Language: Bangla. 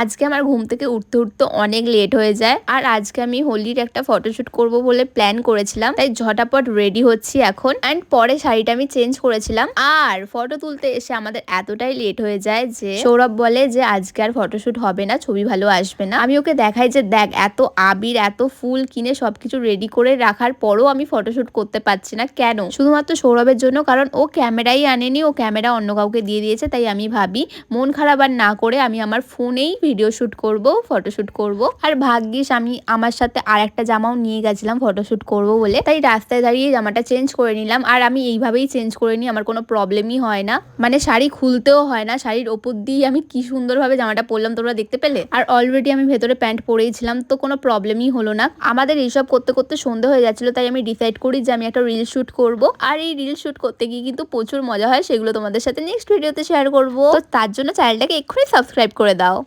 আজকে আমার ঘুম থেকে উঠতে উঠতে অনেক লেট হয়ে যায় আর আজকে আমি হোলির একটা ফটোশুট করব বলে প্ল্যান করেছিলাম, তাই ঝটাপট রেডি হচ্ছি এখন অ্যান্ড পরে শাড়িটা আমি চেঞ্জ করেছিলাম। আর ফটো তুলতে এসে আমাদের এতটাই লেট হয়ে যায় যে সৌরভ বলে যে আজকে আর ফটোশুট হবে না, ছবি ভালো আসবে না। আমি ওকে দেখাই যে দেখ, এত আবির, এত ফুল কিনে সবকিছু রেডি করে রাখার পরও আমি ফটোশুট করতে পারছি না। কেন? শুধুমাত্র সৌরভের জন্য, কারণ ও ক্যামেরাই আনেনি, ও ক্যামেরা অন্য কাউকে দিয়ে দিয়েছে, তাই আমি ভাবি মন খারাপ আর না করে আমি আমার ফোনেই ভিডিও শ্যুট করব ফটোশ্যুট করব। আর ভাগ্যিস আমি আমার সাথে আর একটা জামাও নিয়ে গেছিলাম ফটোশ্যুট করব বলে। তাই রাস্তায় দাঁড়িয়ে জামাটা চেঞ্জ করে নিলাম। আর আমি এইভাবেই চেঞ্জ করে নিই, আমার কোনো প্রবলেমই হয় না। মানে শাড়ি খুলতেও হয় না, শাড়ির ওপর দিয়ে আমি কি সুন্দরভাবে জামাটা পরলাম তোমরা দেখতে পেলে? আর অলরেডি আমি ভেতরে প্যান্ট পরেইছিলাম, তো কোনো প্রবলেমই হলো না। আমাদের এইসব করতে করতে সন্ধে হয়ে যাচ্ছিল তাই আমি ডিসাইড করি যে আমি একটা রিল শ্যুট করব। আর এই রিল শ্যুট করতে গিয়ে কিন্তু প্রচুর মজা হয়, সেগুলো তোমাদের সাথে নেক্সট ভিডিওতে শেয়ার করব। তার জন্য চ্যানেলটাকে এক্ষুনি সাবস্ক্রাইব করে দাও।